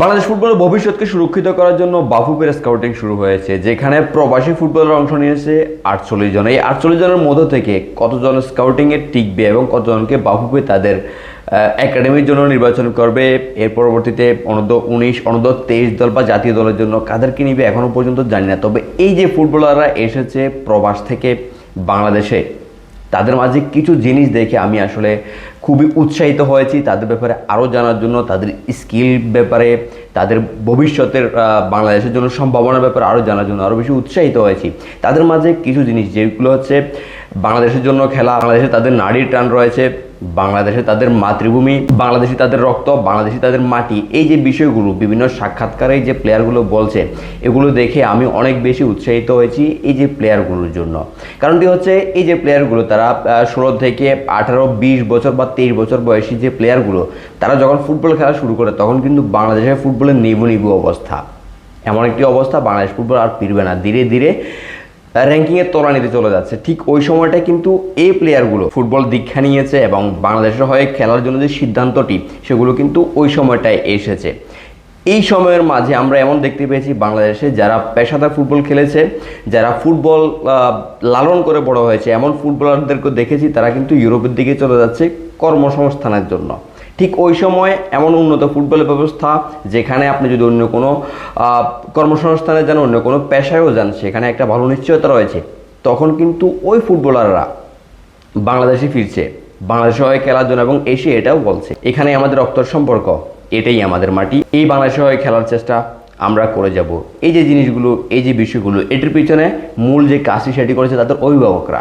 বাংলাদেশ ফুটবলের ভবিষ্যৎকে সুরক্ষিত করার জন্য বাফুপের স্কাউটিং শুরু হয়েছে, যেখানে প্রবাসী ফুটবলার অংশ নিয়েছে আটচল্লিশ জন। এই আটচল্লিশ জনের মধ্য থেকে কতজন স্কাউটিংয়ে টিকবে এবং কতজনকে বাফুপে তাদের একাডেমির জন্য নির্বাচন করবে? এর পরবর্তীতে অনূর্ধ্ব উনিশ, অনূর্ধ্ব তেইশ দল বা জাতীয় দলের জন্য কাদেরকে নিবে এখনও পর্যন্ত জানি না। তবে এই যে ফুটবলাররা এসেছে প্রবাস থেকে বাংলাদেশে তাদের মাঝে কিছু জিনিস দেখে আমি আসলে খুবই উৎসাহিত হয়েছি তাদের ব্যাপারে আরও জানার জন্য, তাদের স্কিল ব্যাপারে, তাদের ভবিষ্যতের বাংলাদেশের জন্য সম্ভাবনার ব্যাপারে আরও জানার জন্য আরও বেশি উৎসাহিত হয়েছি। তাদের মাঝে কিছু জিনিস যেগুলো হচ্ছে বাংলাদেশের জন্য খেলা, বাংলাদেশে তাদের নারীর টান রয়েছে, বাংলাদেশে তাদের মাতৃভূমি, বাংলাদেশি তাদের রক্ত, বাংলাদেশি তাদের মাটি। এই যে বিষয়গুলো, বিভিন্ন সাক্ষাৎকারে যে প্লেয়ারগুলো বলছে, এগুলো দেখে আমি অনেক বেশি উৎসাহিত হয়েছি এই যে প্লেয়ারগুলোর জন্য। কারণটি হচ্ছে, এই যে প্লেয়ারগুলো, তারা ষোলো থেকে আঠারো, বিশ বছর বা তেইশ বছর বয়সী যে প্লেয়ারগুলো, তারা যখন ফুটবল খেলা শুরু করে, তখন কিন্তু বাংলাদেশের ফুটবলের নিবু নিবু অবস্থা। এমন একটি অবস্থা বাংলাদেশ ফুটবল আর ফিরবে না। ধীরে ধীরে র্যাঙ্কিংয়ের তলানিতে চলে যাচ্ছে। ঠিক ওই সময়টায় কিন্তু এই প্লেয়ারগুলো ফুটবল দীক্ষা নিয়েছে এবং বাংলাদেশের হয়ে খেলার জন্য যে সিদ্ধান্তটি, সেগুলো কিন্তু ওই সময়টায় এসেছে। এই সময়ের মাঝে আমরা এমন দেখতে পেয়েছি বাংলাদেশে যারা পেশাদার ফুটবল খেলেছে, যারা ফুটবল লালন করে বড় হয়েছে, এমন ফুটবলারদেরকে দেখেছি, তারা কিন্তু ইউরোপের দিকে চলে যাচ্ছে কর্মসংস্থানের জন্য। ঠিক ওই সময় এমন উন্নত ফুটবলের ব্যবস্থা যেখানে আপনি যদি অন্য কোনো কর্মসংস্থানে যান, অন্য কোনো পেশায়ও যান, সেখানে একটা ভালো নিশ্চয়তা রয়েছে, তখন কিন্তু ওই ফুটবলাররা বাংলাদেশে ফিরছে, বাংলাদেশে হয়ে খেলার জন্য এবং এসে এটাও বলছে। এখানে আমাদের রক্তর সম্পর্ক, এটাই আমাদের মাটি। এই বাংলাদেশে হয়ে খেলার চেষ্টা আমরা করে যাব। এই যে জিনিসগুলো, এই যে বিষয়গুলো, এটির পিছনে মূল যে কাজটি সেটি করেছে তাদের অভিভাবকরা।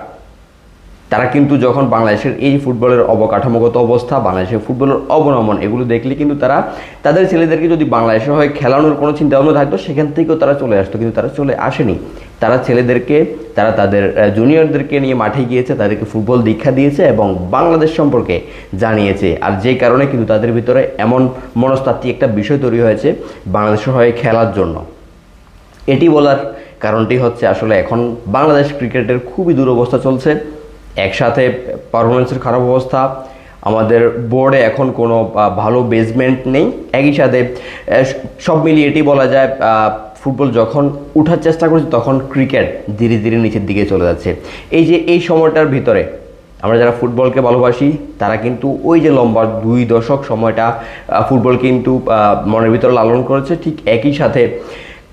তারা কিন্তু যখন বাংলাদেশের এই ফুটবলের অবকাঠামোগত অবস্থা, বাংলাদেশের ফুটবলের অবনমন, এগুলো দেখলে কিন্তু তারা, তাদের ছেলেদেরকে যদি বাংলাদেশের হয়ে খেলানোর কোনো চিন্তা ভাবনা থাকতো, সেখান থেকেও তারা চলে আসতো, কিন্তু তারা চলে আসেনি। তারা ছেলেদেরকে, তারা তাদের জুনিয়রদেরকে নিয়ে মাঠে গিয়েছে, তাদেরকে ফুটবল দীক্ষা দিয়েছে এবং বাংলাদেশ সম্পর্কে জানিয়েছে। আর যে কারণে কিন্তু তাদের ভিতরে এমন মনস্তাত্ত্বিক একটা বিষয় তৈরি হয়েছে বাংলাদেশের হয়ে খেলার জন্য। এটি বলার কারণটি হচ্ছে আসলে এখন বাংলাদেশ ক্রিকেটের খুবই দুরবস্থা চলছে। একসাথে পারফরমেন্সের খারাপ অবস্থা। আমাদের বোর্ডে এখন কোনো ভালো বেসমেন্ট নেই। একই সাথে সব মিলিয়ে এটি বলা যায় ফুটবল যখন উঠার চেষ্টা করছে, তখন ক্রিকেট ধীরে ধীরে নিচের দিকে চলে যাচ্ছে। এই যে, এই সময়টার ভিতরে আমরা যারা ফুটবলকে ভালোবাসি, তারা কিন্তু ওই যে লম্বা দুই দশক সময়টা ফুটবল কিন্তু মনের ভিতরে লালন করেছে। ঠিক একই সাথে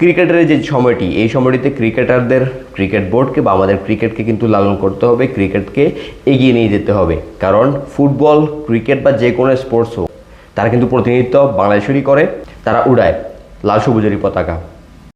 ক্রিকেটের যে সময়টি, এই সময়টিতে ক্রিকেটারদের ক্রিকেট বোর্ডকে বা আমাদের ক্রিকেটকে কিন্তু লালন করতে হবে, ক্রিকেটকে এগিয়ে নিয়ে যেতে হবে। কারণ ফুটবল, ক্রিকেট বা যে কোনো স্পোর্টস হোক, তারা কিন্তু প্রতিনিধিত্ব বাংলাদেশেরই করে, তারা উড়ায় লাল সবুজেরই পতাকা।